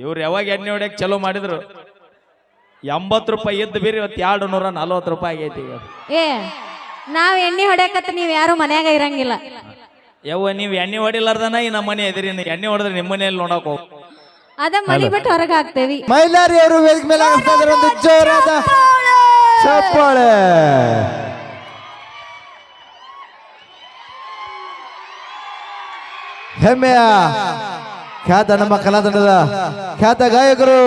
ಇವ್ರು ಯಾವಾಗ ಎಣ್ಣೆ ಹೊಡ್ಯಕ್ ಚಲೋ ಮಾಡಿದ್ರು? ಎಂಬತ್ತು ರೂಪಾಯಿ ಇದ್ದ ಬೀರಿ ಇವತ್ತು ಎರಡು ನೂರ ನಲ್ವತ್ತು ರೂಪಾಯಿ ಆಗೈತಿ ಈಗ. ಏ ನಾವ್ ಎಣ್ಣೆ ಹೊಡ್ಯಾಕತ್ತ ನೀವ್ ಯಾರು ಮನ್ಯಾಗ ಇರಂಗಿಲ್ಲ. ಯವ್ವ ನೀವು ಎಣ್ಣೆ ಹೊಡಿಲಾರ್ದನ ಈ ನಮ್ಮ ಮನೆ ಎದಿರಿ? ಎಣ್ಣೆ ಹೊಡೆದ್ರೆ ನಿಮ್ಮ ಮನೆಯಲ್ಲಿ ನೋಡಕ್ ಹೋಗ್. ಅದ ಮನಿ ಬಿಟ್ಟು ಹೊರಗೆ ಹಾಕ್ತೇವಿ. ಮೈಲಾರಿಯವರು ವೇದಿಕೆ ಮೇಲೆ ಆಗಿಸ್ತಾ ಇದ್ದಾರೆ ಒಂದು ಜೋರಾದ ಚಪ್ಪಾಳೆ. ಹೆಮ್ಮೆಯ ಖ್ಯಾತ ನಮ್ಮ ಕಲಾತಂಡದ ಖ್ಯಾತ ಗಾಯಕರು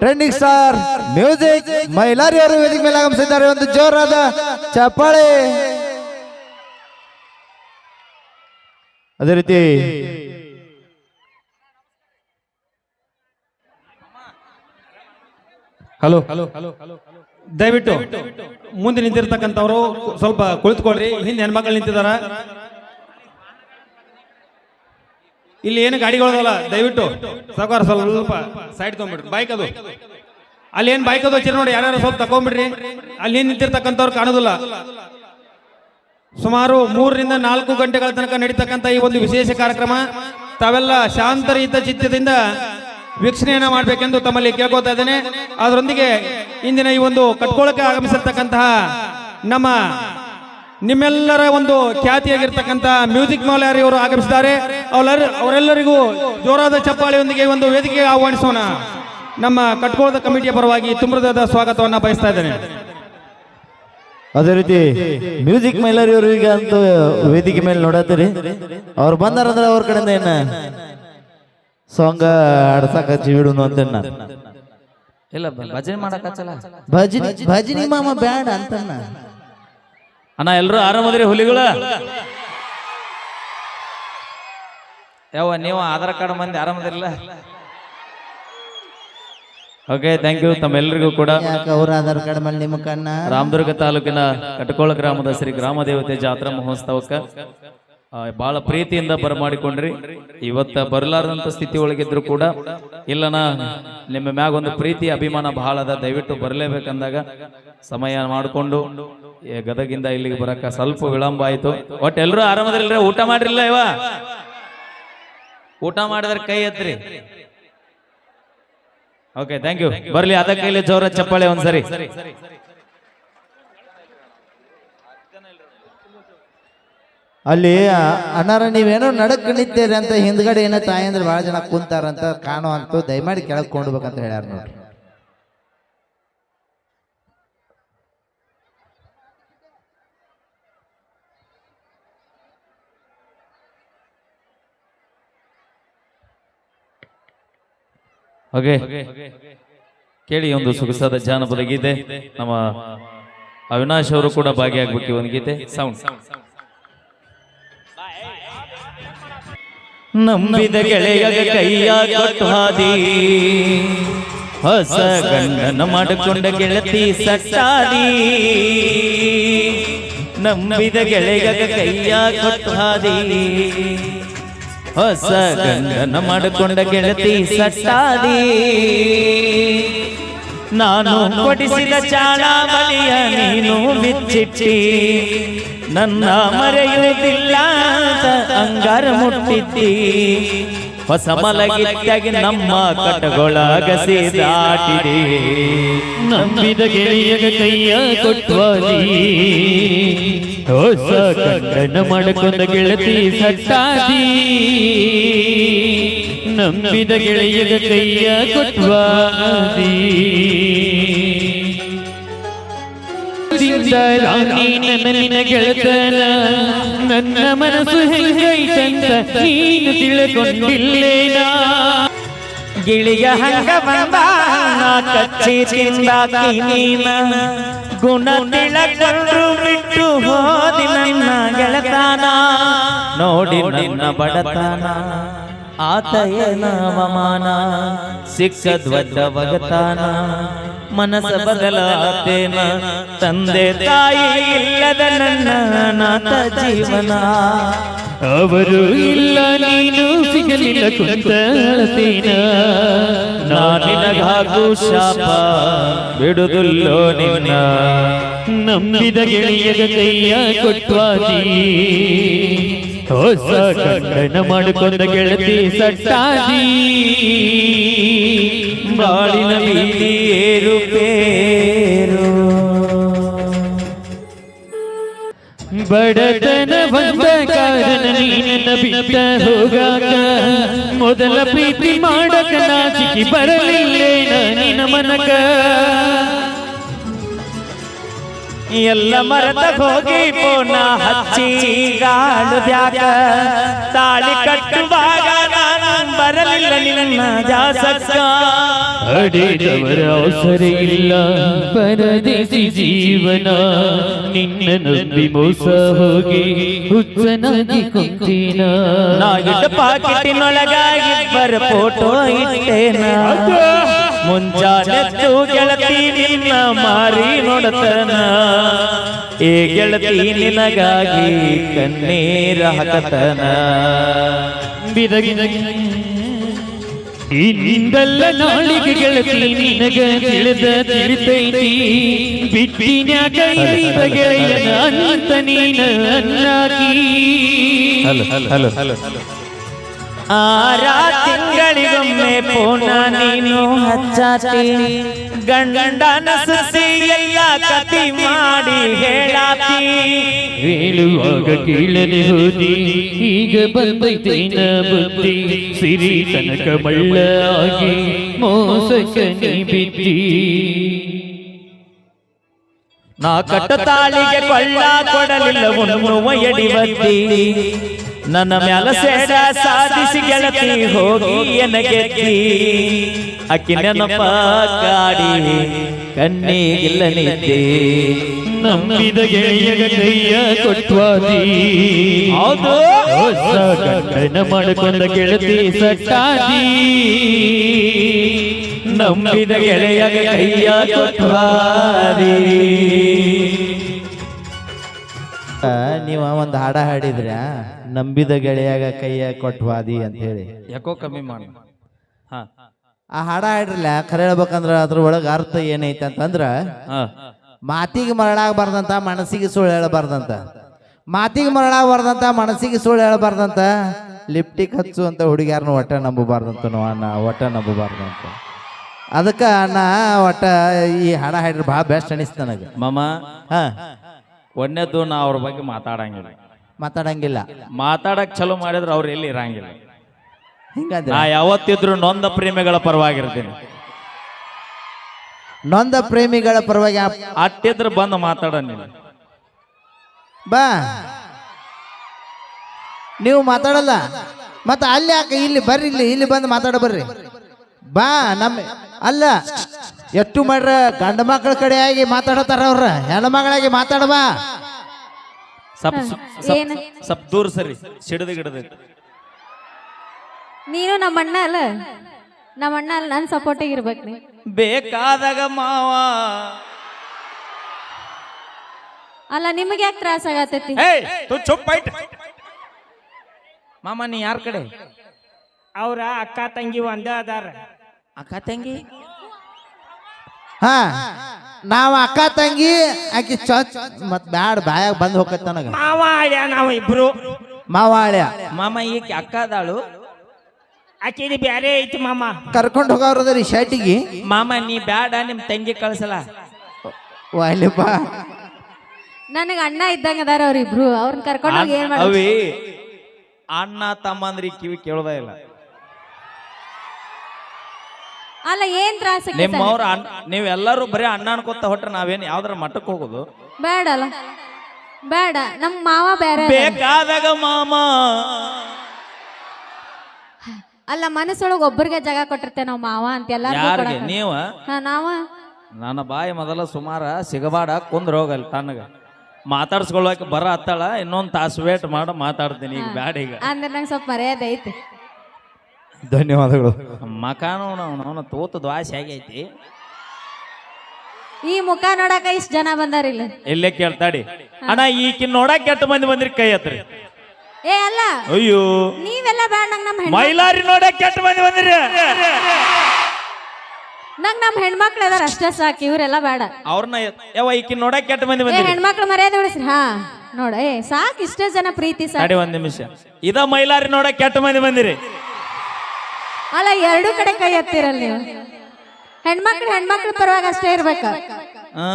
ಟ್ರೆಂಡಿಂಗ್ ಸ್ಟಾರ್ ಮ್ಯೂಸಿಕ್ ಮೈಲಾರಿಯವರು ವೇದಿಕೆ ಮೇಲೆ ಆಗಮಿಸಿದ್ದಾರೆ. ಒಂದು ಜೋರಾದ ಚಪ್ಪಾಳೆ. ಅದೇ ರೀತಿ ಹಲೋ. ಹಲೋ ದಯವಿಟ್ಟು ಮುಂದೆ ನಿಂತಿರ್ತಕ್ಕಂಥವ್ರು ಸ್ವಲ್ಪ ಕುಳಿತುಕೊಳ್ರಿ ಹಿಂದೆ ಹೆಣ್ಮಕ್ಳು ನಿಂತಿದಾರ ಇಲ್ಲಿ ಏನು ಗಾಡಿಗಳದಲ್ಲ? ದಯವಿಟ್ಟು ಸಾಕಾರ ಸ್ವಲ್ಪ ಸೈಡ್ ತಗೊಂಡ್ಬಿಡ್ರಿ. ಬೈಕ್ ಅದು. ಅಲ್ಲಿ ಏನು ಬೈಕ್ ಅದು ಹಚ್ಚಿರಿ ನೋಡಿ, ಯಾರ್ಯಾರು ಸ್ವಲ್ಪ ತಗೊಂಡ್ಬಿಡ್ರಿ ಅಲ್ಲಿ ನಿಂತಿರ್ತಕ್ಕಂಥವ್ರು ಕಾಣೋದಿಲ್ಲ. ಸುಮಾರು ಮೂರರಿಂದ ನಾಲ್ಕು ಗಂಟೆಗಳ ತನಕ ನಡೀತಕ್ಕಂಥ ಈ ಒಂದು ವಿಶೇಷ ಕಾರ್ಯಕ್ರಮ. ತಾವೆಲ್ಲ ಶಾಂತರಹಿತ ಚಿತ್ತದಿಂದ ವೀಕ್ಷಣೆಯನ್ನ ಮಾಡಬೇಕೆಂದು ತಮ್ಮಲ್ಲಿ ಕೇಳ್ಕೊತಾ ಇದ್ದೇನೆ. ಅದರೊಂದಿಗೆ ಇಂದಿನ ಈ ಒಂದು ಕಟ್ಕೊಳಕ್ಕೆ ಆಗಮಿಸಿರ್ತಕ್ಕಂತಹ ನಮ್ಮ ನಿಮ್ಮೆಲ್ಲರ ಒಂದು ಖ್ಯಾತಿಯಾಗಿರ್ತಕ್ಕಂಥ ಮ್ಯೂಸಿಕ್ ಮೌಲಾರಿ ಅವರು ಆಗಮಿಸಿದ್ದಾರೆ. ಅವರೆಲ್ಲ ಅವರೆಲ್ಲರಿಗೂ ಜೋರಾದ ಚಪ್ಪಾಳೆಯೊಂದಿಗೆ ಒಂದು ವೇದಿಕೆ ಆಹ್ವಾನಿಸೋಣ. ನಮ್ಮ ಕಟ್ಕೋಳದ ಕಮಿಟಿಯ ಪರವಾಗಿ ತುಂಬರದ ಸ್ವಾಗತವನ್ನ ಬಯಸ್ತಾ ಇದ್ದೇನೆ. ಅದೇ ರೀತಿ ಮ್ಯೂಸಿಕ್ ಮೈಲಾರಿಯವರು ಈಗ ಅಂತೂ ವೇದಿಕೆ ಮೇಲೆ ನೋಡತ್ತೀರಿ. ಅವ್ರು ಬಂದಾರಂದ್ರೆ ಅವ್ರ ಕಡೆಯಿಂದ ಏನ ಸಾಂಗ್ ಆಡ್ಸಕ್ ಹಚ್ಚಿ ಬಿಡುನು ಅಂತ ಇಲ್ಲ ಭಜನೆ ಮಾಡಕ್ ಹಚ್ಚಲ್ಲ. ಭಜನಿ ಭಜನಿ ಮಾಮ ಬ್ಯಾಡ ಅಂತನ್ನ ಅಣ್ಣ ಎಲ್ಲರೂ ಆರಾಮದ್ರಿ ಹುಲಿಗಳ? ಯಾವ ನೀವು ಆಧಾರ್ ಕಾರ್ಡ್ ಮಂದಿ ಆರಾಮದಿರಲ್ಲ? ಓಕೆ ಥ್ಯಾಂಕ್ ಯು ತಮ್ಮೆಲ್ಲರಿಗೂ ಕೂಡ. ಅವ್ರ ಆಧಾರ್ ಕಾರ್ಡ್ ಮೇಲೆ ನಿಮ್ಮ ಕಣ್ಣ? ರಾಮದುರ್ಗ ತಾಲೂಕಿನ ಕಟಕೋಳ ಗ್ರಾಮದ ಶ್ರೀ ಗ್ರಾಮ ದೇವತೆ ಜಾತ್ರಾ ಮಹೋತ್ಸವಕ್ಕೆ ಬಹಳ ಪ್ರೀತಿಯಿಂದ ಬರಮಾಡಿಕೊಂಡ್ರಿ. ಇವತ್ತ ಬರಲಾರದಂತ ಸ್ಥಿತಿ ಒಳಗಿದ್ರು ಕೂಡ ಇಲ್ಲನ ನಿಮ್ಮ ಮ್ಯಾಗ ಒಂದು ಪ್ರೀತಿ ಅಭಿಮಾನ ಬಹಳ ಅದ. ದಯವಿಟ್ಟು ಬರಲೇಬೇಕಂದಾಗ ಸಮಯ ಮಾಡಿಕೊಂಡು ಗದಗಿಂದ ಇಲ್ಲಿಗೆ ಬರಕ ಸ್ವಲ್ಪ ವಿಳಂಬ ಆಯ್ತು. ಒಟ್ಟು ಎಲ್ಲರೂ ಆರಾಮದ್ರಿಲ್ರಿ ಊಟ ಮಾಡ್ರಿಲ್ಲ ಇವ? ಊಟ ಮಾಡಿದ್ರೆ ಕೈ ಎತ್ರಿ. ಓಕೆ ಥ್ಯಾಂಕ್ ಯು ಬರ್ಲಿ ಅದ ಇಲ್ಲಿ ಜೋರ ಚಪ್ಪಾಳೆ ಒಂದ್ಸರಿ. ಅಲ್ಲಿ ಅನಾರ ನೀವೇನೋ ನಡಕ್ ನಿಂತೀರಿ ಅಂತ ಹಿಂದ್ಗಡೆ ಏನೋ ತಾಯಿ ಅಂದ್ರೆ ಬಹಳ ಜನ ಕುಂತಾರಂತ ಕಾಣೋ ಅಂತ ದಯಮಾಡಿ ಕೆಳಗೆ ಕೊಂಡ್ಬೇಕಂತ ಹೇಳ್ಯಾರ ನೋಡ್ರಿ. ಓಕೆ ಕೇಳಿ ಒಂದು ಸೊಗಸಾದ ಜಾನಪದ ಗೀತೆ. ನಮ್ಮ ಅವಿನಾಶ್ ಅವರು ಕೂಡ ಭಾಗಿಯಾಗಬೇಕು ಒಂದು ಗೀತೆ. ಸೌಂಡ್ ನಂಬಿದ ಗೆಳೆಯ ಕೈಯ ಕೊಟ್ಟು ಹಾದಿ. ಹೊಸ ಗಂಡನ ಮಾಡಿಕೊಂಡ ಗೆಳತಿ ಸಟ್ಟಾದಿ. ನಂಬಿದ ಗೆಳೆಯ ಕೈಯ ಕೊಟ್ಟು ಹಾದಿ. ಹೊಸ ಗಂಗನ ಮಾಡಿಕೊಂಡ ಗೆಳತಿ ಸಟ್ಟಾದಿ. ನಾನು ಕೊಡಿಸಿದ ಚಾಳ ಬಲಿಯ ನೀನು ಬಿಚ್ಚಿಟ್ಟಿ. ನನ್ನ ಮರೆಯುವುದಿಲ್ಲ ಅಂಗಾರ ಮುಟ್ಟಿದ್ದಿ ಹೊಸ ಮಲಗಿದ್ದಾಗಿ ನಮ್ಮ ಕಟಗೊಳಗ ದಾಟಿದೆ ನಂಬಿದ ಗೆಳೆಯಗ ಕೈಯ ಕೊಟ್ವಾಲಿ ಹೊಸ ಕಂಡನ ಮಡಕೊಂಡ ಗೆಳತಿ ಸಟ್ಟಾದಿ ನಂಬಿದ ಗೆಳೆಯಗ ಕೈಯ ಕೊಟ್ವಾಲಿ ದಿಂದ ರಾಣಿ ನನ್ನ ನಿನ ಗೆಳತನ ನನ್ನ ಮನಸ್ಸು ಹೆಂಗೈತಂತ ನೀನು ತಿಳ್ಕೊಂಡಿಲ್ಲೇನ? ಗಿಳಿಯ ಹಂಗ ಬಂದ ನಾ ಕಚ್ಚಿ ತಿಂದಾಕಿ ನೀನ. ಗುಣ ತಿಳಕೊಂಡು ಬಿಟ್ಟು ಹೋದಿ ನನ್ನ ಗೆಳತಾನ. ನೋಡಿ ನನ್ನ ಬಡತನ, ಆತ ಏನ ಅವಮಾನ? ಸಿಕ್ಕ ಧ್ವಜ ಒಗತಾನ. ಮನಸ್ಸ ಬದಲಾತೇನ ತಂದೆ ತಾಯಿ ಇಲ್ಲದ ನನ್ನ ನಾಥ ಜೀವನ ಅವರು ಇಲ್ಲ ನೀನು ಸಿಗಲಿಲ್ಲ ಕುಂತಳತೇನ ನಾನಿನಗಾಗು ಶಾಪ ಬಿಡುದುಲ್ಲೋ ನಿನ್ನ ನಂಬಿದ ಗೆಳೆಯಗ ಕೈಯ ಕೊಟ್ವಾದಿ ಹೊಸ ಕಂಡನ ಮಾಡಿಕೊಂಡ ಗೆಳತಿ ಸಟ್ಟಾಗಿ ಬಾಳಿನ ಬೀದಿ ಏರುಪೇರು ಬಡತನ ಬಂದ ಕಾರಣ ನೀನನ್ನ ಬಿಟ್ಟ ಹೋಗಾಗ ಮೊದಲ ಪ್ರೀತಿ ಮಾಡಕ ನಾಚಿಕಿ ಬರಲಿಲ್ಲೇನ ನಿನ ಮನಕ. ಎಲ್ಲ ಮರದ ಹೋಗಿ ಪೋನ ಹಚ್ಚಿ ಗಾಡು ಬ್ಯಾಗ ತಾಳಿ ಕಟ್ಟುವಾಗ ನಾನು ಬರಲಿಲ್ಲ ನಿನ್ನ ಜಾಸಕ್ಕ. ಅಡಿದವರ ಅವಸರ ಇಲ್ಲ. ಪರದೇಸಿ ಜೀವನ. ನಿನ್ನ ನಂಬಿ ಮೋಸ ಹೋಗಿ ಹುಚ್ಚನಾಗಿ ಕುಂತೀನ. ನಾ ಇಟ್ಟ ಪಾಕಿಟಿನೊಳಗ ಇಬ್ಬರ ಫೋಟೋ ಇಟ್ಟೇನ. ಮುಂಜಾನೆದ್ದು ಗೆಳತಿ ನಿನ್ನ ಮಾರಿ ನೋಡತನ. ಏ ಗೆಳತಿ ನಿನಗಾಗಿ ಕಣ್ಣೀರ ಹಾಕತನ. ಬಿದಗಿದ ಇಂದಲ್ಲ ನಾಳಿಗೆ ಗೆಳತಿ ನಿನಗ ತಿಳಿದ ತಿಳಿತೈತಿ. ಬಿಟ್ಟಿನ್ಯಾಕ ಇರಿದ ಗೆಳೆಯನ ಅಂತ ನೀನ ಅನ್ನಾಕಿ ಆರ ತಿಂಗಳಿಗೊಮ್ಮೆ ಪೋನ ನೀನು ಹಚ್ಚಾತಿ ಗಂಡನ ಸುಸಿ ಎಲ್ಲ ಕತಿ ಮಾಡಿ ಹೇಳಾತಿ ಹೇಳುವಾಗ ಕೀಳನೆ ಹೋದಿ ಈಗ ಬಂದೈತೇನ ಬುದ್ಧಿ ಸಿರಿ ತನಕ ಮಳ್ಳ ಆಗಿ ಮೋಸಕ್ಕೆ ನೀ ಬಿದ್ದಿ ನಾ ಕಟ್ಟ ತಾಳಿಗೆ ಕೊಳ್ಳ ಕೊಡಲಿಲ್ಲ ಉಣ್ಣುವ ಎಡಿವತ್ತಿ ನನ್ನ ಮ್ಯಾಲ ಸೇಡ ಸಾಧಿಸಿ ಗೆಳತಿ ಹೋಗಿ ಎನಗೆತ್ತಿ ಅಕ್ಕಿ ನೆನಪ ಕಾಡಿ ಕಣ್ಣಿಗಿಲ್ಲ ನಿದ್ದೆ ನಂಬಿದ ಗೆಳೆಯಗ ಕೈಯ ಕೊಟ್ವಾದಿ. ಹೌದು. ಹೊಸ ಗಂಡನ ಮಾಡಿಕೊಂಡ ಗೆಳತಿ ಸಟ್ಟಾದಿ ನಂಬಿದ ಗೆಳೆಯ ಕೈಯ ಕೊಟ್ವಾದಿ. ನೀವು ನೀವ ಒಂದು ಹಾಡ ಹಾಡಿದ್ರ ನಂಬಿದ ಗೆಳೆಯಾಗ ಕೈಯ ಕೊಟ್ವಾದಿ ಅಂತ ಹೇಳಿ. ಯಾಕೋ ಕಮ್ಮಿ ಮಾಡಿ. ಹಾ. ಆ ಹಾಡ ಹಾಡ್ರಲ್ಲ ಖರೆ ಹೇಳ್ಬೇಕಂದ್ರ ಅದ್ರ ಒಳಗ ಅರ್ಥ ಏನೈತೆ ಅಂತಂದ್ರ ಮಾತಿಗೆ ಮರಳಾಗಬಾರ್ದಂತ ಮನಸ್ಸಿಗೆ ಸುಳ್ಳು ಹೇಳಬಾರ್ದಂತ. ಮಾತಿಗೆ ಮರಳಾಗಬಾರ್ದಂತ ಮನಸ್ಸಿಗೆ ಸುಳ್ಳು ಹೇಳಬಾರ್ದಂತ. ಲಿಪ್ಟಿಕ್ ಹಚ್ಚು ಅಂತ ಹುಡುಗಿಯಾರನ್ನ ಒಟ್ಟ ನಂಬಬಾರ್ದಂತ ನಾವು ಅಣ್ಣ ಒಟ್ಟ ನಂಬಬಾರ್ದಂತ. ಅದಕ್ಕೆ ಅಣ್ಣ ಒಟ್ಟ ಈ ಹಾಡ ಹಾಡ್ರಿ ಭಾಳ ಬೆಸ್ಟ್ ಅನಿಸ್ತು ನನಗೆ. ಮಮ್ಮ ಹಾ. ಒಂದೇದ್ದು ನಾ ಅವ್ರ ಬಗ್ಗೆ ಮಾತಾಡಂಗಿಲ್ಲ. ಮಾತಾಡಂಗಿಲ್ಲ. ಮಾತಾಡಕ್ ಚಲೋ ಮಾಡಿದ್ರೆ ಅವ್ರು ಎಲ್ಲಿ ಇರಂಗಿಲ್ಲ. ಹಿಂಗಂದ್ರೆ? ನಾ ಯಾವತ್ತಿದ್ರು ನೊಂದ ಪ್ರೇಮಿಗಳ ಪರವಾಗಿರ್ತೀನಿ. ನೊಂದ ಪ್ರೇಮಿಗಳ ಪರವಾಗಿ ಆ- ಅಟ್ಟಿದ್ರೆ ಬಂದು ಮಾತಾಡ ನೀನು. ಬಾ. ನೀವು ಮಾತಾಡಲ್ಲ. ಮತ್ತೆ ಅಲ್ಲಿ ಯಾಕೆ ಇಲ್ಲಿ ಬರ್ರಿ ಇಲ್ಲಿ ಇಲ್ಲಿ ಬಂದು ಮಾತಾಡ ಬರ್ರಿ. ಬಾ ನಮ್ಮ ಅಲ್ಲ ಎಷ್ಟು ಮಾಡ್ರ ಗಂಡ ಮಕ್ಕಳ ಕಡೆಯಾಗಿ ಮಾತಾಡತಾರ ಅವ್ರ. ಹೆಣ್ಮಗಳಾಗಿ ಮಾತಾಡಬಾ ಸಪ್ ಏನ್? ಸಪ್ ದೂರ ಸರಿ ಸಿಡದ ಗಿಡದ. ನೀನು ನಮ್ಮ ಅಣ್ಣ ಅಲ್ಲ? ನಮ್ಮ ಅಣ್ಣ ಅಲ್ಲ ನನ್ನ ಸಪೋರ್ಟಿಗೆ ಇರ್ಬೇಕು ನೀ. ಬೇಕಾದಾಗ ಮಾವ. ಅಲ್ಲ ನಿಮಗೆ ಯಾಕೆ ತ್ರಾಸ ಆಗತೈತಿ ಏಯ್ ತು ಚುಪ್ ಐಟ್ ಮಾಮ ನೀ ಯಾರ ಕಡೆ? ಅವ್ರ ಅಕ್ಕ ತಂಗಿ ಒಂದೇ ಅದಾರ. ಅಕ್ಕ ತಂಗಿ? ಹಾ ನಾವ್ ಅಕ್ಕ ತಂಗಿ ಆಕಿ ಚೊಚ್ ಮತ್ ಬ್ಯಾಡ ಬಾಯಾಗ ಬಂದ್ ಹೋಗತ್ ನನಗ. ಮಾವ ಅಳ್ಯ ನಾವು ಇಬ್ರು. ಮಾವಾಳ್ಯ. ಮಾಮ ಈಕೆ ಅಕ್ಕ ಅದಾಳು ಆಕಿದು ಬ್ಯಾರೆ ಐತಿ ಮಾಮ. ಕರ್ಕೊಂಡು ಹೋಗವ್ರದ್ರಿ ಶರ್ಟಿಗೆ. ಮಾಮ ನೀ ಬ್ಯಾಡ ನಿಮ್ ತಂಗಿ ಕಳ್ಸಲ್ಲ. ವಾಲಿಪ್ಪ ನನಗ ಅಣ್ಣ ಇದ್ದಂಗ ಅದಾರ ಅವ್ರಿಬ್ರು. ಅವ್ರನ್ನ ಕರ್ಕೊಂಡು ಹೋಗಿ ಏನ್ ಮಾಡ್ಬೇಕು ಅಣ್ಣ ತಮ್ಮಂದ್ರಿ ಕಿವಿ ಕೇಳೋದ ಇಲ್ಲ. ಅಲ್ಲ ಏನ್ ತ್ರಾಸ ನಿಮ್ಮವ್ರ ನೀವು ನೀವೆಲ್ಲರೂ ಬರೀ ಅಣ್ಣ ಅನ್ಕೋತ ಹೊಟ್ರೆ ನಾವೇನ್ ಯಾವ್ದಾರ ಮಟ್ಟಕ್ಕೆ ಹೋಗೋದು? ಬೇಡ ಅಲ್ಲ ಬೇಡ ನಮ್ ಮಾವ ಬೇರೆ. ಬೇಕಾದಾಗ ಮಾಮ. ಅಲ್ಲ ಮನಸ್ಸೊಳಗ ಒಬ್ಬರಿಗೆ ಜಾಗ ಕೊಟ್ಟಿರ್ತೆ ನಾವು ಮಾವ ಅಂತ ಎಲ್ಲಾರ್ಗೂ ಯಾರಿಗೆ? ನೀವು ನೀವ? ಹಾ ನಾವ? ನನ್ನ ಬಾಯಿ ಮೊದಲ ಸುಮಾರ ಸಿಗಬಾಡ ಕುಂದ್ರ ಹೋಗಲ್ಲ ತನಗ. ಮಾತಾಡ್ಸ್ಕೊಳ್ಳೋಕೆ ಬರ ಹತ್ತಾಳ ಇನ್ನೊಂದ್ ತಾಸು ವೇಟ್ ಮಾಡ ಮಾತಾಡ್ತೀನಿ. ಈಗ ಬ್ಯಾಡ ಈಗ. ಅಂದ್ರೆ ನಂಗೆ ಸ್ವಲ್ಪ ಮರ್ಯಾದೆ ಐತಿ. ಧನ್ಯವಾದಗಳು. ಮಕಾನು ತೋತ ತೂತು ದ್ವಾಸಿ ಆಗೈತಿ ಈ ಮುಖ ನೋಡಕ ಇಷ್ಟ ಜನ ಬಂದಾರ ಇಲ್ಲ? ಇಲ್ಲೇ ಕೇಳ್ತಾಡಿ. ಅಣ್ಣ ಈಕಿನ್ ನೋಡಕ್ ಕೆಟ್ಟ ಮಂದಿ ಬಂದ್ರಿ ಕೈ ಹತ್ರಿ? ಏ ಅಲ್ಲ. ಅಯ್ಯೋ. ನೀವೆಲ್ಲ ಬೇಡ ನಂಗ್ ನಮ್ಮ ಮೈಲಾರಿ ನೋಡಕ್ ಕೆಟ್ಟ ಮಂದಿ ಬಂದ್ರಿ? ನಂಗ್ ನಮ್ ಹೆಣ್ಮಕ್ಳು ಅದಾರ ಅಷ್ಟೇ ಸಾಕು ಇವ್ರೆಲ್ಲ ಬೇಡ ಅವ್ರನ್ನ ಯಾವ ಈಕಿನ್ ನೋಡಕ್ ಕೆಟ್ಟ ಮಂದಿ ಏ ಬಂದ್ರಿ? ಹೆಣ್ಮಕ್ಳು ಮರ್ಯಾದೆ ಉಳಿಸ್ರಿ ಹಾ. ನೋಡ ಏ ಸಾಕ್ ಇಷ್ಟೇ ಜನ ಪ್ರೀತಿ ಸಾಕು. ತಡಿ ಒಂದ್ ನಿಮಿಷ. ಇದ ಮೈಲಾರಿ ನೋಡಕ್ ಕೆಟ್ಟ ಮಂದಿ ಬಂದಿರಿ? ಅಲ್ಲ ಎರಡು ಕಡೆ ಕೈ ಎತ್ತಿರಲ್ಲ ನೀವು. ಹೆಣ್ಮಕ್ಳು ಹೆಣ್ಮಕ್ಳ ಪರವಾಗಿ ಅಷ್ಟೇ ಇರ್ಬೇಕ. ಆ,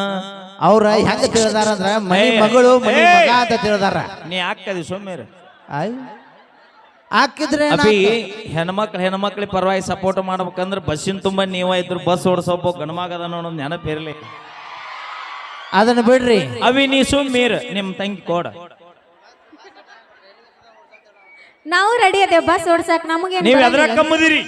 ಅವ್ರ ಹೆಂಗ ತಿಳಿದಾರ ಅಂದ್ರ ಮನಿ ಮಗಳು ಮೈ ಮಗ ಅಂತ ತಿಳಿದಾರ. ನೀ ಹಾಕದಿ ಸೊಮ್ಮೆ ಆಯ್ ಹಾಕಿದ್ರೆ ಅಭಿ ಹೆಣ್ಮಕ್ಳು ಹೆಣ್ಮಕ್ಳಿ ಪರವಾಗಿ ಸಪೋರ್ಟ್ ಮಾಡ್ಬೇಕಂದ್ರೆ ಬಸ್ಸಿನ ತುಂಬ ನೀವ ಇದ್ರು ಬಸ್ ಓಡಿಸೋಪ ಗಣಮಾಗದ ನೋಡೋ ಅನ್ನೋದು ನೆನಪಿರಲಿ. ಅದನ್ನ ಬಿಡ್ರಿ. ಅವಿ ನೀ ಸುಮ್ಮೀರ್ ನಿಮ್ ತಂಗಿ ಕೋಡ. ನಾವು ರೆಡಿ ಅದೇವ್ ಬಸ್ ಓಡಿಸಕ್ ನಮಗೆ ನೀವ್ ಎದ್ರ ಕಮ್ಮದಿರಿ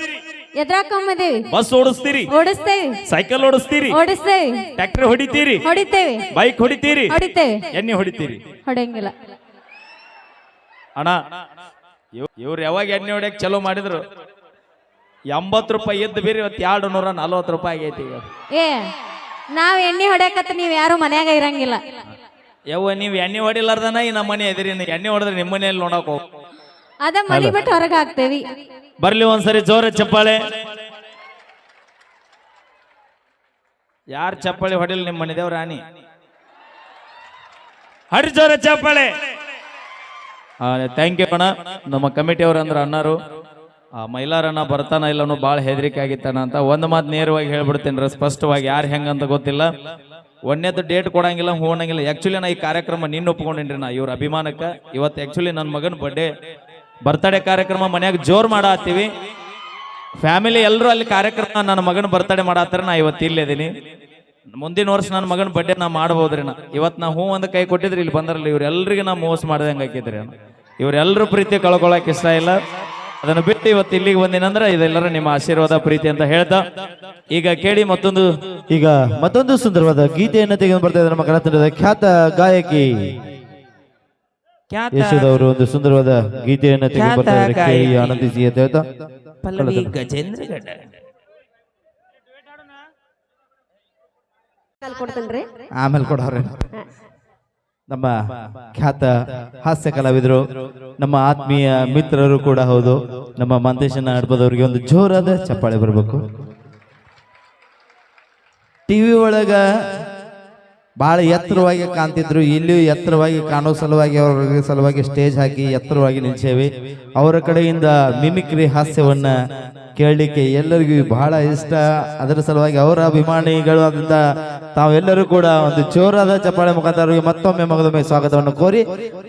ಕಮ್ಮದೇವಿ ಬಸ್ ಓಡಿಸ್ತೀರಿ. ಓಡಿಸ್ತೇವಿ. ಸೈಕಲ್ ಓಡಿಸ್ತೀರಿ. ಓಡಿಸ್ತೇವೆ. ಟ್ರ್ಯಾಕ್ಟರ್ ಹೊಡಿತೀರಿ. ಹೊಡಿತೇವಿ. ಬೈಕ್ ಹೊಡಿತೀರಿ. ಹೊಡಿತೇವಿ. ಎಣ್ಣೆ ಹೊಡಿತೀರಿ. ಹೊಡೆಯಂಗಿಲ್ಲ. ಅಣ್ಣ ಇವ್ರು ಯಾವಾಗ ಎಣ್ಣೆ ಹೊಡ್ಯಕ್ ಚಲೋ ಮಾಡಿದ್ರು? ಎಂಬತ್ತು ರೂಪಾಯಿ ಎದ್ದು ಬೇರೆ ಇವತ್ತು ಎರಡು ನೂರ ನಲ್ವತ್ತು ರೂಪಾಯಿ ಆಗೈತಿ ಈಗ. ಏ ನಾವ್ ಎಣ್ಣೆ ಹೊಡ್ಯಾಕತ್ತ ನೀವ್ ಯಾರು ಮನ್ಯಾಗ ಇರಂಗಿಲ್ಲ. ಯವ್ವ ನೀವು ಎಣ್ಣೆ ಹೊಡಿಲಾರ್ದನ ಈ ನಮ್ಮ ಮನೆ ಎದಿರಿ ಎಣ್ಣೆ ಹೊಡೆದ್ರೆ ನಿಮ್ಮ ಮನೆಯಲ್ಲಿ ನೋಡಕ್ ಹೋಗ್. ಅದ ಬರ್ಲಿ ಒಂದ್ಸರಿ ಜೋರ ಚಪ್ಪಾಳೆ. ಯಾರ್ ಚಪ್ಪಾಳೆ ಹೊಡಿಲ್ ನಿಮ್ಮ ಮನೆ ದೇವ್ರ ರಾಣಿ? ಹಡಿ ಜೋರ ಚಪ್ಪಾಳೆ. ಥ್ಯಾಂಕ್ ಯು ಅಣ್ಣ ನಮ್ಮ ಕಮಿಟಿ ಅವ್ರು ಅಂದ್ರೆ ಅಣ್ಣರು. ಆ, ಮೈಲಾರಣ್ಣ ಬರ್ತಾನ ಇಲ್ಲನು ಭಾಳ ಹೆದರಿಕೆ ಆಗಿತ್ತಾನ ಅಂತ ಒಂದು ಮಾತು ನೇರವಾಗಿ ಹೇಳ್ಬಿಡ್ತೀನಿ ರೀ, ಸ್ಪಷ್ಟವಾಗಿ. ಯಾರು ಹೆಂಗಂತ ಗೊತ್ತಿಲ್ಲ. ಒಂದೇದು ಡೇಟ್ ಕೊಡಂಗಿಲ್ಲ ಹೂ ಆಕ್ಚುಲಿ ನಾ ಈ ಕಾರ್ಯಕ್ರಮ ನಿನ್ನ ಒಪ್ಕೊಂಡಿನ್ರಿ ನಾ, ಇವ್ರ ಅಭಿಮಾನಕ್ಕೆ. ಇವತ್ತು ಆ್ಯಕ್ಚುಲಿ ನನ್ನ ಮಗನ ಬರ್ಡೇ ಬರ್ತಡೇ ಕಾರ್ಯಕ್ರಮ ಮನ್ಯಾಗ ಜೋರ್ ಮಾಡತ್ತೀವಿ. ಫ್ಯಾಮಿಲಿ ಎಲ್ಲರೂ ಅಲ್ಲಿ ಕಾರ್ಯಕ್ರಮ ನನ್ನ ಮಗನ ಬರ್ತಡೇ ಮಾಡತ್ತಾರ, ನಾ ಇವತ್ತು ಇಲ್ಲಿದ್ದೀನಿ ಮುಂದಿನ ವರ್ಷ ನನ್ನ ಮಗನ ಬರ್ಡೇ ನಾ ಮಾಡ್ಬೋದ್ರಿ ನಾ. ಇವತ್ತು ನಾ ಹೂ ಒಂದು ಕೈ ಕೊಟ್ಟಿದ್ರಿ, ಇಲ್ಲಿ ಬಂದ್ರಲ್ಲ ಇವ್ರೆಲ್ರಿಗೆ ನಾ ಮೋಸ ಮಾಡ್ದಂಗೆ ಹಾಕಿದ್ರಿ ಇವ್ರೆಲ್ಲರೂ ಪ್ರೀತಿ ಕಳ್ಕೊಳಕ್ ಇಷ್ಟ ಇಲ್ಲ. ಅದನ್ನು ಬಿಟ್ಟು ಇವತ್ತು ಇಲ್ಲಿಗೆ ಬಂದಿನಂದ್ರೆ ಇದೆಲ್ಲರೂ ನಿಮ್ಮ ಆಶೀರ್ವಾದ, ಪ್ರೀತಿ ಅಂತ ಹೇಳ್ತಾ. ಈಗ ಕೇಳಿ ಮತ್ತೊಂದು ಈಗ ಮತ್ತೊಂದು ಸುಂದರವಾದ ಗೀತೆಯನ್ನು ತೆಗೆದು ಬರ್ತಾ ಇದ್ದಾರೆ ನಮ್ಮ ಕನ್ನಡ ಖ್ಯಾತ ಗಾಯಕಿ. ಯಶೋದವರು ಒಂದು ಸುಂದರವಾದ ಗೀತೆಯನ್ನು ಕೇಳಿ ಆನಂದಿಸಿ ಅಂತ ಹೇಳ್ತಾ ಗಜೇಂದ್ರ ಗಡ್ಡ ಕೊಡ್ತೇನ್ರಿ ಆಮೇಲೆ ಕೊಡೋರೆ ನಮ್ಮ ಖ್ಯಾತ ಹಾಸ್ಯ ಕಲಾವಿದರು ನಮ್ಮ ಆತ್ಮೀಯ ಮಿತ್ರರು ಕೂಡ ಹೌದು. ನಮ್ಮ ಮಂತೇಶನ ಹಡ್ಬದವ್ರಿಗೆ ಒಂದು ಜೋರಾದ ಚಪ್ಪಾಳೆ ಬರಬೇಕು. ಟಿವಿ ಒಳಗ ಬಹಳ ಎತ್ತರವಾಗಿ ಕಾಣ್ತಿದ್ರು. ಇಲ್ಲಿ ಎತ್ತರವಾಗಿ ಕಾಣೋ ಸಲುವಾಗಿ ಅವ್ರ ಸಲುವಾಗಿ ಸ್ಟೇಜ್ ಹಾಕಿ ಎತ್ತರವಾಗಿ ನಿಲ್ಸೇವಿ. ಅವರ ಕಡೆಯಿಂದ ಮಿಮಿಕ್ರಿ ಹಾಸ್ಯವನ್ನ ಕೇಳಲಿಕ್ಕೆ ಎಲ್ಲರಿಗೂ ಬಹಳ ಇಷ್ಟ. ಅದರ ಸಲುವಾಗಿ ಅವರ ಅಭಿಮಾನಿಗಳು ಆದಂತ ತಾವೆಲ್ಲರೂ ಕೂಡ ಒಂದು ಜೋರಾದ ಚಪ್ಪಾಳೆ ಮುಖಾಂತರ ಮತ್ತೊಮ್ಮೆ ಮಗದೊಮ್ಮೆ ಸ್ವಾಗತವನ್ನು ಕೋರಿ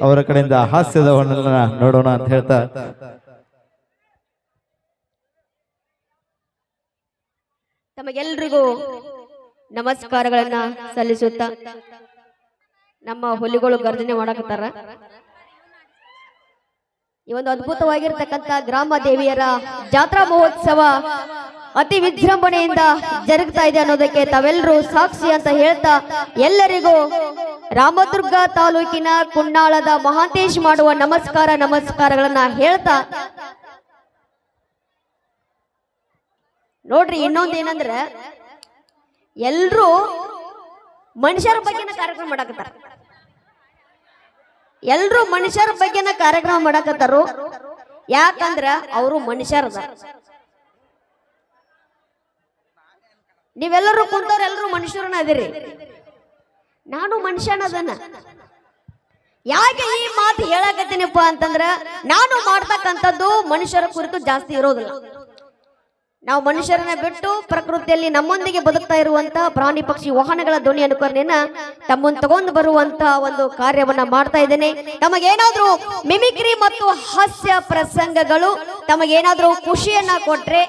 ಅವರ ಕಡೆಯಿಂದ ಹಾಸ್ಯದ ನೋಡೋಣ ಅಂತ ಹೇಳ್ತಾ. ತಮಗೆಲ್ರಿಗೂ ನಮಸ್ಕಾರಗಳನ್ನ ಸಲ್ಲಿಸುತ್ತ ನಮ್ಮ ಹುಲಿಗಳು ಗರ್ಜನೆ ಮಾಡಕತ್ತಾರ. ಈ ಒಂದು ಅದ್ಭುತವಾಗಿರ್ತಕ್ಕಂಥ ಗ್ರಾಮ ದೇವಿಯರ ಜಾತ್ರಾ ಮಹೋತ್ಸವ ಅತಿ ವಿಜೃಂಭಣೆಯಿಂದ ಜರುಗ್ತಾ ಇದೆ ಅನ್ನೋದಕ್ಕೆ ತಾವೆಲ್ಲರೂ ಸಾಕ್ಷಿ ಅಂತ ಹೇಳ್ತಾ ಎಲ್ಲರಿಗೂ ರಾಮದುರ್ಗ ತಾಲೂಕಿನ ಕುನ್ನಾಳದ ಮಹಾಂತೇಶ್ ಮಾಡುವ ನಮಸ್ಕಾರ ನಮಸ್ಕಾರಗಳನ್ನ ಹೇಳ್ತಾ. ನೋಡ್ರಿ ಇನ್ನೊಂದ್ ಎಲ್ರು ಮನುಷ್ಯರ ಬಗ್ಗೆನ ಕಾರ್ಯಕ್ರಮ ಮಾಡಕತ್ತಾರ. ಎಲ್ರು ಮನುಷ್ಯರ ಬಗ್ಗೆನ ಕಾರ್ಯಕ್ರಮ ಮಾಡಕತ್ತಾರು. ಯಾಕಂದ್ರ ಅವರು ಮನುಷ್ಯರದ ನೀವೆಲ್ಲರೂ ಕುಂತವ್ರ ಎಲ್ರು ಮನುಷ್ಯರನ್ನ ಅದಿರಿ. ನಾನು ಮನುಷ್ಯನದನ್ನ ಯಾಕೆ ಈ ಮಾತು ಹೇಳಕತ್ತೀನಿಪ್ಪ ಅಂತಂದ್ರ ನಾನು ಮಾಡ್ತಕ್ಕಂಥದ್ದು ಮನುಷ್ಯರ ಕುರಿತು ಜಾಸ್ತಿ ಇರೋದಿಲ್ಲ. ನಾವು ಮನುಷ್ಯರನ್ನ ಬಿಟ್ಟು ಪ್ರಕೃತಿಯಲ್ಲಿ ನಮ್ಮೊಂದಿಗೆ ಬದುಕ್ತಾ ಇರುವಂತಹ ಪ್ರಾಣಿ ಪಕ್ಷಿ ವಾಹನಗಳ ಧ್ವನಿ ಅನುಕರಣೆಯನ್ನ ತಮ್ಮನ್ನು ತಗೊಂಡು ಬರುವಂತ ಒಂದು ಕಾರ್ಯವನ್ನ ಮಾಡ್ತಾ ಇದ್ದೇನೆ. ತಮಗೇನಾದ್ರೂ ಮಿಮಿಕ್ರಿ ಮತ್ತು ಹಾಸ್ಯ ಪ್ರಸಂಗಗಳು, ತಮಗೇನಾದ್ರೂ ಖುಷಿಯನ್ನ ಕೊಟ್ರೆ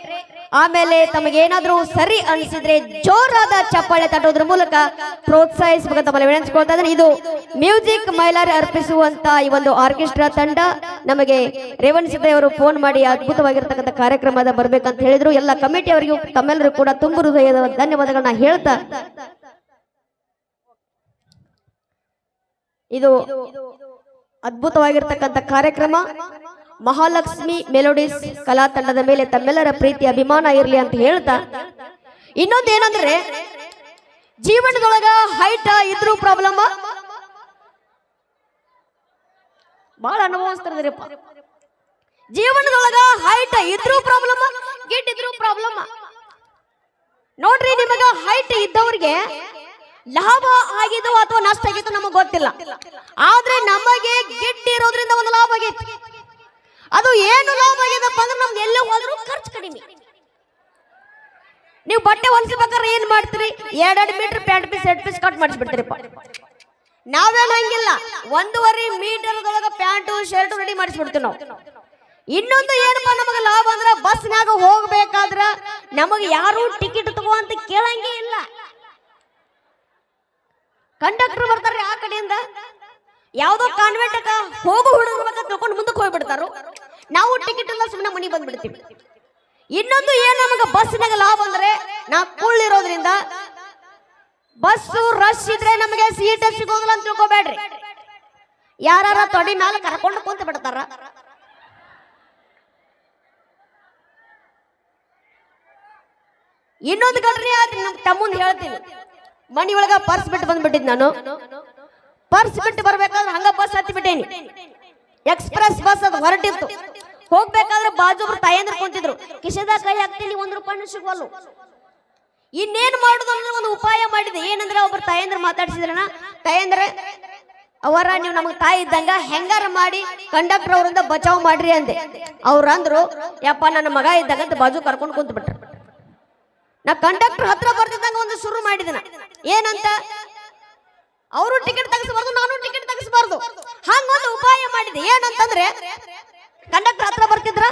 ಆಮೇಲೆ ತಮಗೇನಾದ್ರೂ ಸರಿ ಅನಿಸಿದ್ರೆ ಜೋರಾದ ಚಪ್ಪಾಳೆ ತಟ್ಟೋದ್ರ ಮೂಲಕ ಪ್ರೋತ್ಸಾಹಿಸಬೇಕಂತ ವಿನಂತಿಸ್ಕೊಳ್ತಾ ಇದ್ದಾರೆ ಇದು ಮ್ಯೂಸಿಕ್ ಮೈಲಾರಿ ಅರ್ಪಿಸುವಂತ ಈ ಒಂದು ಆರ್ಕೆಸ್ಟ್ರಾ ತಂಡ. ನಮಗೆ ರೇವಣ್ ಅವರು ಫೋನ್ ಮಾಡಿ ಅದ್ಭುತವಾಗಿರ್ತಕ್ಕಂಥ ಕಾರ್ಯಕ್ರಮದ ಬರ್ಬೇಕಂತ ಹೇಳಿದ್ರು. ಎಲ್ಲ ಕಮಿಟಿ ಅವರಿಗೂ ತಮ್ಮೆಲ್ಲರೂ ಕೂಡ ತುಂಬು ಹೃದಯದ ಧನ್ಯವಾದಗಳನ್ನ ಹೇಳ್ತಾ ಇದು ಅದ್ಭುತವಾಗಿರ್ತಕ್ಕಂಥ ಕಾರ್ಯಕ್ರಮ. ಮಹಾಲಕ್ಷ್ಮಿ ಮೆಲೋಡಿಸ್ ಕಲಾ ತಂಡದ ಮೇಲೆ ತಮ್ಮೆಲ್ಲರ ಪ್ರೀತಿ, ಅಭಿಮಾನ ಇರಲಿ ಅಂತ ಹೇಳ್ತಾ, ಇನ್ನೊಂದೇನಂದ್ರೆ ಜೀವನದೊಳಗ ಹೈಟ್ ಇದ್ರೂ ಪ್ರಾಬ್ಲಮ್ ಬಹಳ ಅನುಭವಿಸ್ತಿರಪ್ಪ ಜೀವನದೊಳಗ ಹೈಟ್ ಇದ್ರೂ ಪ್ರಾಬ್ಲಮ್ ಗಿಟ್ ಇದ್ರೂ ಪ್ರಾಬ್ಲಮ್ ನೋಡ್ರಿ, ನಿಮಗ ಹೈಟ್ ಇದ್ದವ್ರಿಗೆ ಲಾಭ ಆಗಿದ್ದು ಅಥವಾ ನಷ್ಟ ಆಗಿದ್ದು ನಮಗೆ ಗೊತ್ತಿಲ್ಲ. ಆದ್ರೆ ನಮಗೆ ಗಿಟ್ ಇರೋದ್ರಿಂದ ಒಂದು ಲಾಭ ಆಗೈತಿ. ಅದು ಏನು ಲಾಭ ಆಗ್ಯದಪ್ಪ ಅಂದ್ರೆ ನಮ್ಗೆ ಎಲ್ಲೇ ಹೋದ್ರೂ ಖರ್ಚು ಕಡಿಮೆ. ನೀವು ಬಟ್ಟೆ ಹೊಲಿಸ್ಬೇಕಾದ್ರೆ ಏನ್ ಮಾಡ್ತೀರಿ? ಎರಡೆರಡು ಮೀಟರ್ ಪ್ಯಾಂಟ್ ಪೀಸ್ ಎರಡು ಪೀಸ್ ಕಟ್ ಮಾಡಿಸ್ಬಿಡ್ತೀರಿಪ್ಪ. ನಾವೇನು ಹಂಗಿಲ್ಲ. ಒಂದೂವರೆ ಮೀಟರ್ ಪ್ಯಾಂಟು ಶರ್ಟ್ ರೆಡಿ ಮಾಡಿಸ್ಬಿಡ್ತೀವಿ ನಾವು. ಇನ್ನೊಂದು ಏನಪ್ಪ ನಮಗೆ ಲಾಭ ಅಂದ್ರೆ ಬಸ್ನಾಗ ಹೋಗ್ಬೇಕಾದ್ರ ನಮಗೆ ಯಾರು ಟಿಕೆಟ್ ತಗೋ ಅಂತ ಕೇಳಂಗೇ ಇಲ್ಲ. ಕಂಡಕ್ಟರ್ ಬರ್ತಾರೆ ಆ ಕಡೆಯಿಂದ. ಯಾವ್ದೋ ಕಾನ್ವೆಂಟ್ ಹೋಗು ಹುಡುಗರು ತಿಳ್ಕೊಂಡು ಮುಂದಕ್ಕೆ ಹೋಗ್ಬಿಡ್ತಾರೋ? ನಾವು ಟಿಕೆಟ್ ಎಲ್ಲ ಸುಮ್ಮನೆ ಮನೆಗೆ ಬಂದ್ಬಿಡ್ತೀವಿ. ಇನ್ನೊಂದು ಏನು ನಮಗೆ ಬಸ್ನಾಗ ಲಾಭ ಅಂದ್ರೆ ನಾ ಕುಳ್ಳಿರೋದ್ರಿಂದ ಬಸ್ಸು ರಶ್ ಇದ್ರೆ ನಮಗೆ ಸೀಟ್ ಸಿಗೋದಿಲ್ಲ ಅಂತ ತಿಳ್ಕೊಬೇಡ್ರಿ. ಯಾರ ತೊಡಿ ಮ್ಯಾಲ ಕರ್ಕೊಂಡು ಕುಂತ ಬಿಡ್ತಾರ. ಇನ್ನೊಂದು ಘಟನೆ ಆದ್ರೆ ನಮ್ ತಮ್ಮಂದ್ ಹೇಳ್ತೀನಿ. ಒಳಗ ಪರ್ಸ್ ಬಿಟ್ಟು ಬಂದ್ಬಿಟ್ಟಿದ್ ನಾನು. ಪರ್ಸ್ ಬಿಟ್ಟು ಬರ್ಬೇಕಾದ್ರೆ ಹಂಗ ಬಸ್ ಹತ್ತಿ ಬಿಟ್ಟೇನಿ ಎಕ್ಸ್ಪ್ರೆಸ್ ಬಸ್ ಅದು ಹೊರಟಿತ್ತು. ಹೋಗ್ಬೇಕಾದ್ರೆ ಬಾಜು ತಾಯಂದ್ರ ಕುಂತಿದ್ರು. ಕಿಶೆದಾಗ ಕೈ ಹಾಕ್ತೀನಿ ಒಂದ್ ರೂಪಾಯಿ ಸಿಗೋಲ್ವು ಇನ್ನೇನ್ ಮಾಡುದು ಅಂದ್ರೆ ಒಂದು ಉಪಾಯ ಮಾಡಿದೆ. ಏನಂದ್ರೆ ಒಬ್ರು ತಾಯಂದ್ರ ಮಾತಾಡ್ಸಿದ್ರಣ ತಾಯಂದ್ರ, ಅವರ ನೀವು ನಮಗೆ ತಾಯಿ ಇದ್ದಂಗ ಹೆಂಗಾರ ಮಾಡಿ ಕಂಡಕ್ಟರ್ ಅವರಿಂದ ಬಚಾವ್ ಮಾಡ್ರಿ ಅಂದೆ. ಅವ್ರ ಅಂದ್ರು, ಯಪ್ಪ ನನ್ನ ಮಗ ಇದ್ದಾಗ ಅಂತ ಬಾಜು ಕರ್ಕೊಂಡು ಕುಂತ ಬಿಟ್ರು ನಾ ಕಂಡಕ್ಟರ್ ಹತ್ರ ಬರ್ತಿದ್ದಂಗ ಒಂದು ಶುರು ಮಾಡಿದನ ಏನಂತ? ಅವರು ಟಿಕೆಟ್ ತೆಗಿಸಬಾರ್ದು ನಾನು ಟಿಕೆಟ್ ತೆಗಿಸಬಾರ್ದು. ಹಂಗೊಂದು ಉಪಾಯ ಮಾಡಿದೆ. ಏನಂತಂದ್ರೆ ಕಂಡಕ್ಟರ್ ಹತ್ರ ಬರ್ತಿದ್ರ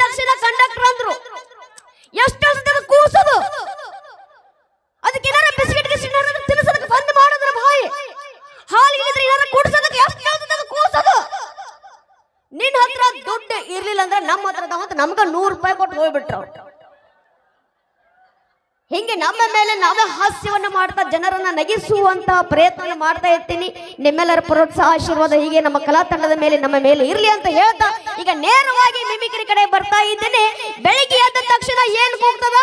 ತಕ್ಷಣ ಕಂಡಕ್ಟರ್ ಅಂದ್ರು ಎಷ್ಟು ಅನ್ಸ್ತದ ಕೂಸದು ಅದಕ್ಕೆ ಏನಾರ ಬಿಸ್ಕೆಟ್ ಗಿಸ್ಕೆಟ್ ಏನಾರ ತಿನ್ಸೋದಕ್ಕೆ ಬಂದ್ ಮಾಡಿದ್ರ ಬಾಯಿ ಹಾಲು ಇಳಿದ್ರೆ ಏನಾರ ಕುಡ್ಸೋದಕ್ಕೆ ಎಷ್ಟು ಅನ್ಸ್ತದ ಕೂಸದು ನಿನ್ನ ಹತ್ರ ದುಡ್ಡು ಇರ್ಲಿಲ್ಲ ಅಂದ್ರೆ ನಮ್ಮ ಹತ್ರ ಅದಾವ ಅಂತ ನಮ್ಗ ನೂರು ರೂಪಾಯಿ ಕೊಟ್ಟು ಹೋಗ್ಬಿಟ್ರು. ಹಿಂಗೆ ನಮ್ಮ ಮೇಲೆ ನಾವೇ ಹಾಸ್ಯವನ್ನು ಮಾಡ್ತಾ ಜನರನ್ನ ನಗಿಸುವಂತ ಪ್ರಯತ್ನ ಮಾಡ್ತಾ ಇರ್ತೀನಿ. ನಿಮ್ಮೆಲ್ಲರ ಪ್ರೋತ್ಸಾಹ, ಆಶೀರ್ವಾದ ಹೀಗೆ ನಮ್ಮ ಕಲಾ ತಂಡದ ಮೇಲೆ, ನಮ್ಮ ಮೇಲೆ ಇರ್ಲಿ ಅಂತ ಹೇಳ್ತಾ ಈಗ ನೇರವಾಗಿ ಮಿಮಿಕ್ರಿ ಕಡೆ ಬರ್ತಾ ಇದ್ದೇನೆ. ಬೆಳಿಗ್ಗೆ ಎದ್ದ ತಕ್ಷಣ ಏನ್ ಕೂಗ್ತದ?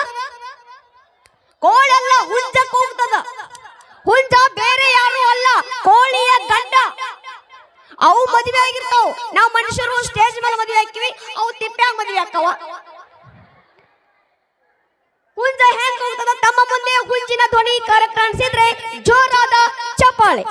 ಕೋಳೆಲ್ಲ ಹುಂಜ ಕೂಗ್ತದ. ಹುಂಜ ಬೇರೆ ಯಾರು ಅಲ್ಲ, ಕೋಳಿಯ ಗಂಡ. ಅವು ಮದುವೆ ಆಗಿರ್ತಾವ. ನಾವು ಮನುಷ್ಯರು ಸ್ಟೇಜ್ ಮೇಲೆ ಮದುವೆ ಹಾಕಿವಿ, ಅವು ತಿಪ್ಪ್ಯಾಗ ಮದುವೆ ಹಾಕವ. ಹುಂಜ ಹೆಂಗ್ ಹೋಗ್ತದ ತಮ್ಮ ಮುಂದೆ ಹುಂಜಿನ ಧ್ವನಿ ಕರ ಕಾಣಿಸಿದ್ರೆ ಜೋರಾದ ಚಪ್ಪಾಳೆ.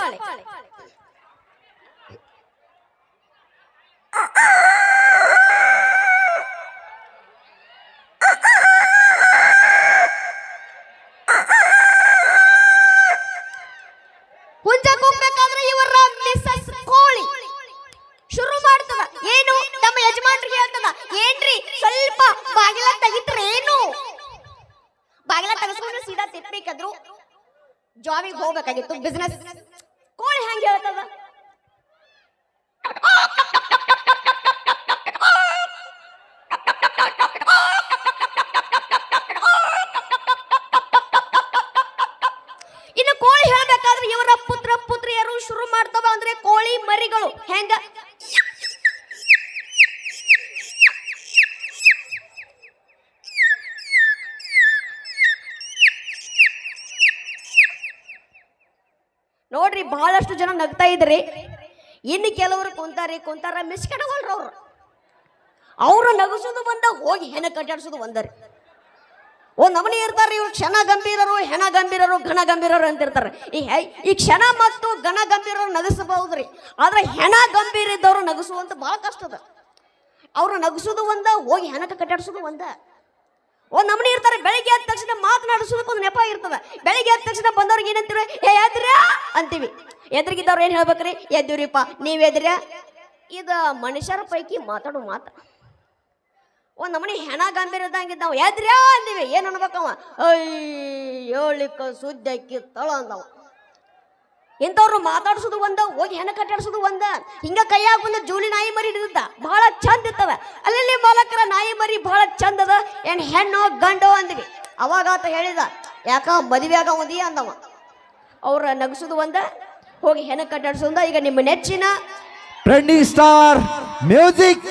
ಹುಂಜ ಜಾಬಿಗೆ ಹೋಗ್ಬೇಕಾಗಿತ್ತು ಬಿಸ್ನೆಸ್ ನೋಡ್ರಿ ಬಹಳಷ್ಟು ಜನ ನಗ್ತಾ ಇದ್ರಿ. ಇನ್ನು ಕೆಲವರು ಕುಂತಾರಿ, ಕುಂತಾರ ಮಿಸ್ಕಡವಲ್ರ ಅವ್ರು. ಅವರು ನಗಿಸೋದು ಬಂದ, ಹೋಗಿ ಹೆಣ ಕಟ್ಟಾಡ್ಸೋದು ಒಂದರಿ ಓ, ನಮನಿ ಇರ್ತಾರೆ ಇವ್ರು ಕ್ಷಣ ಗಂಭೀರರು, ಹೆಣ ಗಂಭೀರರು, ಘನ ಗಂಭೀರರು ಅಂತ ಇರ್ತಾರೆ ಈ ಈ ಕ್ಷಣ ಮತ್ತು ಘನ ಗಂಭೀರರು ನಗಿಸಬಹುದ್ರಿ. ಆದ್ರೆ ಹೆಣ ಗಂಭೀರ ಇದ್ದವ್ರು ನಗಿಸುವಂತ ಬಹಳ ಕಷ್ಟ ಅದ. ಅವ್ರು ನಗಿಸೋದು ಒಂದ ಹೋಗಿ ಹೆಣಕ ಕಟ್ಟಾಡ್ಸೋದು ಒಂದ ಒಂದ್ ನಮನಿ ಇರ್ತಾರೆ. ಬೆಳಿಗ್ಗೆ ಎದ್ದ ತಕ್ಷಣ ಮಾತನಾಡಿಸೋದಕ್ಕೆ ಒಂದು ನೆಪ ಇರ್ತದ. ಬೆಳಿಗ್ಗೆ ಎದ್ದ ತಕ್ಷಣ ಬಂದವ್ರಿಗೆ ಏನಂತೀವಿ ಏ ಎದ್ರ್ಯಾ? ಅಂತೀವಿ. ಎದ್ರಿಗಿದ್ದವ್ರು ಏನು ಹೇಳ್ಬೇಕ್ರಿ? ಎದ್ದಿವ್ರಿಪ್ಪ, ನೀವು ಎದ್ರ್ಯಾ? ಇದು ಮನುಷ್ಯರ ಪೈಕಿ ಮಾತಾಡೋ ಮಾತು. ಒಂದು ನಮನಿ ಹೆಣ ಗಂಭೀರದಂಗಿದ್ದ ನಾವು ಎದ್ರ್ಯಾ ಅಂದಿವಿ ಏನು ಅನ್ಬೇಕವ ಅಯ್ಯೋಳಿಕ ಸುದ್ದಕ್ಕಿ ತಳ ಅಂದವ. ಇಂಥವ್ರು ಮಾತಾಡ್ಸೋದು ಒಂದ, ಹೋಗಿ ಹೆಣ ಕಟ್ಟಾಡ್ಸೋದು ಒಂದ. ಹಿಂಗ ಕೈಯಾಗ ಬಂದ ಜೂಲಿ ನಾಯಿ ಮರಿ ಹಿಡಿದ ಬಹಳ ಚಂದ ಇರ್ತವೆ ಅಲ್ಲಿ ಮಾಲಕರ ನಾಯಿ ಮರಿ ಬಹಳ ಚಂದ ಅದ. ಏನ್ ಹೆಣ್ಣು ಗಂಡು ಅಂದ್ವಿ. ಅವಾಗ ಆತ ಹೇಳಿದ, ಯಾಕ ಮದುವೆಯಾಗ ಒಂದಿ ಅಂದವ. ಅವ್ರ ನಗಸೋದು ಒಂದ, ಹೋಗಿ ಹೆಣ ಕಟ್ಟಾಡ್ಸೋದ ಈಗ ನಿಮ್ಮ ನೆಚ್ಚಿನ ಟ್ರೆಂಡಿಂಗ್ ಸ್ಟಾರ್ ಮ್ಯೂಸಿಕ್